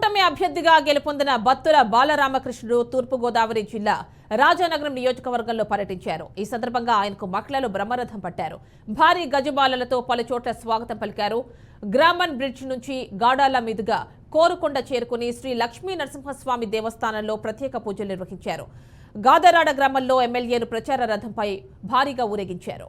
కూటమి అభ్యర్థిగా గెలుపొందిన బత్తుల బాలరామకృష్ణుడు తూర్పుగోదావరి జిల్లా రాజానగరం నియోజకవర్గంలో పర్యటించారు. ఈ సందర్భంగా ఆయనకు మహిళలు బ్రహ్మరథం పట్టారు. భారీ గజమాలలతో పలుచోట్ల స్వాగతం పలికారు. గ్రామన్ బ్రిడ్జ్ నుంచి గాడాల మీదుగా కోరుకొండ చేరుకుని శ్రీ లక్ష్మీ నరసింహస్వామి దేవస్థానంలో ప్రత్యేక పూజలు నిర్వహించారు. గాదరాడ గ్రామంలో ఎమ్మెల్యేలు ప్రచార రథంపై భారీగా ఊరేగించారు.